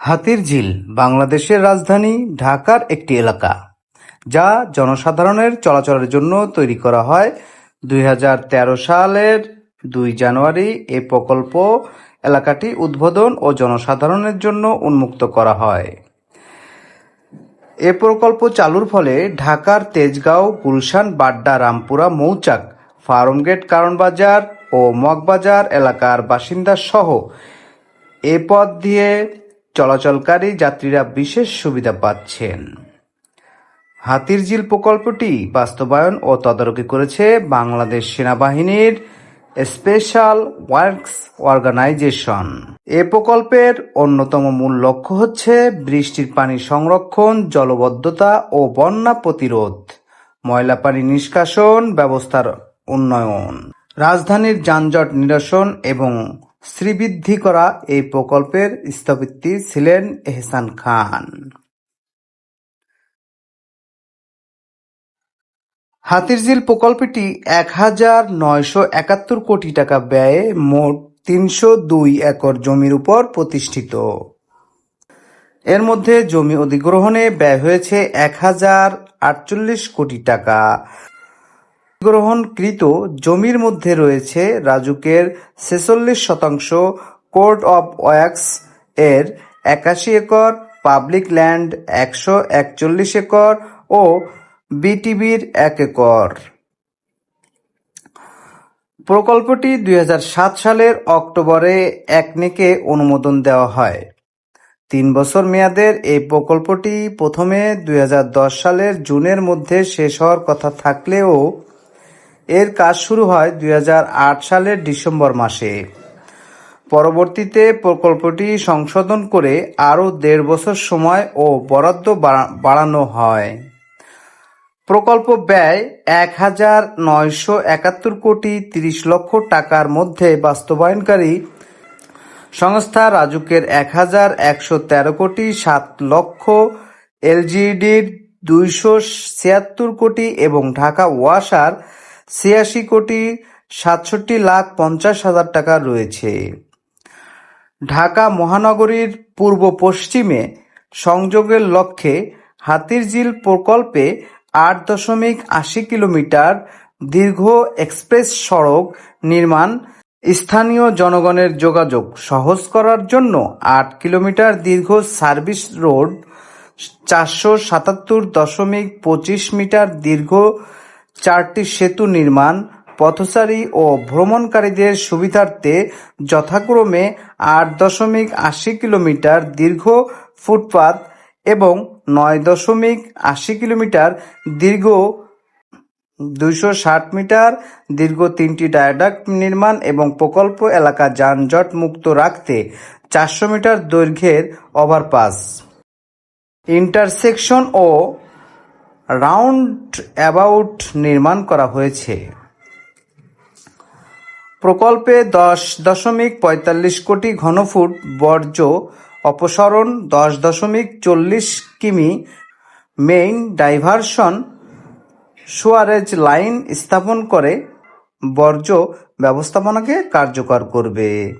হাতিরঝিল বাংলাদেশের রাজধানী ঢাকার একটি এলাকা, যা জনসাধারণের চলাচলের জন্য তৈরি করা হয়। দুই হাজার তেরো সালের দুই জানুয়ারি এ প্রকল্প এলাকাটি উদ্বোধন ও জনসাধারণের জন্য উন্মুক্ত করা হয়। এ প্রকল্প চালুর ফলে ঢাকার তেজগাঁও, গুলশান, বাড্ডা, রামপুরা, মৌচাক, ফার্মগেট, কারণবাজার ও মগবাজার এলাকার বাসিন্দা সহ এ পথ দিয়ে চলাচলকারী যাত্রীরা বিশেষ সুবিধা পাচ্ছেন। হাতিরঝিল প্রকল্পটি বাস্তবায়ন ও তদারকি করেছে বাংলাদেশ সেনাবাহিনীর স্পেশাল ওয়ার্কস অর্গানাইজেশন। এ প্রকল্পের অন্যতম মূল লক্ষ্য হচ্ছে বৃষ্টির পানি সংরক্ষণ, জলবদ্ধতা ও বন্যা প্রতিরোধ, ময়লা পানি নিষ্কাশন, ব্যবস্থার উন্নয়ন, রাজধানীর যানজট নিরসন এবং শ্রীবৃদ্ধি করা এই প্রকল্পের স্থপতি ছিলেন এহসান খান। হাতিরঝিল প্রকল্পটি এক হাজার নয়শো একাত্তর কোটি টাকা ব্যয়ে মোট তিনশো দুই একর জমির উপর প্রতিষ্ঠিত। এর মধ্যে জমি অধিগ্রহণে ব্যয় হয়েছে এক হাজার আটচল্লিশ কোটি টাকা। অধিগ্রহণকৃত জমির মধ্যে রয়েছে রাজুকের ছেচল্লিশ শতাংশ কোর্ট অব ওয়াক্স এর একাশি একর, পাবলিক ল্যান্ড একশো একচল্লিশ একর ও বিটিবির এক একর। প্রকল্পটি দুই হাজার সাত সালের অক্টোবরে একনেকে অনুমোদন দেওয়া হয়। তিন বছর মেয়াদের এই প্রকল্পটি প্রথমে দুই হাজার দশ সালের জুনের মধ্যে শেষ হওয়ার কথা থাকলেও এর কাজ শুরু হয় দুই হাজার আট সালের ডিসেম্বর মাসে। পরবর্তীতে প্রকল্পটি সংশোধন করে আরও দেড় বছর সময় ও বরাদ্দ বাড়া- বাড়ানো হয়। প্রকল্প ব্যয় এক হাজার নয়শো একাত্তর কোটি তিরিশ লক্ষ টাকার মধ্যে বাস্তবায়নকারী সংস্থা রাজুকের এক হাজার একশো তেরো কোটি সাত লক্ষ এলজিইডির দুইশো ছিয়াত্তর কোটি এবং ঢাকা ওয়াসার ছিয়াশি কোটি সাতষট্টি লাখ পঞ্চাশ হাজার টাকা রয়েছে। ঢাকা মহানগরীর পূর্ব পশ্চিমে সংযোগের লক্ষ্যে হাতিরঝিল প্রকল্পে আট দশমিক আশি কিলোমিটার দীর্ঘ এক্সপ্রেস সড়ক নির্মাণ স্থানীয় জনগণের যোগাযোগ সহজ করার জন্য আট কিলোমিটার দীর্ঘ সার্ভিস রোড চারশো সাতাত্তর দশমিক পঁচিশ মিটার দীর্ঘ চারটি সেতু নির্মাণ, পথচারী ও ভ্রমণকারীদের সুবিধার্থে যথাক্রমে আট দশমিক আশি কিলোমিটার দীর্ঘ ফুটপাত এবং নয় দশমিক আশি কিলোমিটার দীর্ঘ দুইশো ষাট মিটার দীর্ঘ তিনটি ডায়াডাক্ট নির্মাণ এবং প্রকল্প এলাকা যানজট মুক্ত রাখতে চারশো মিটার দৈর্ঘ্যের ওভারপাস। ইন্টারসেকশন ও রাউন্ড অ্যাবাউট নির্মাণ করা হয়েছে। প্রকল্পে দশ দশমিক পঁয়তাল্লিশ কোটি ঘনফুট বর্জ্য অপসারণ, দশ দশমিক চল্লিশ কিমি মেইন ডাইভারশন সুয়ারেজ লাইন স্থাপন করে বর্জ্য ব্যবস্থাপনাকে কার্যকর করবে।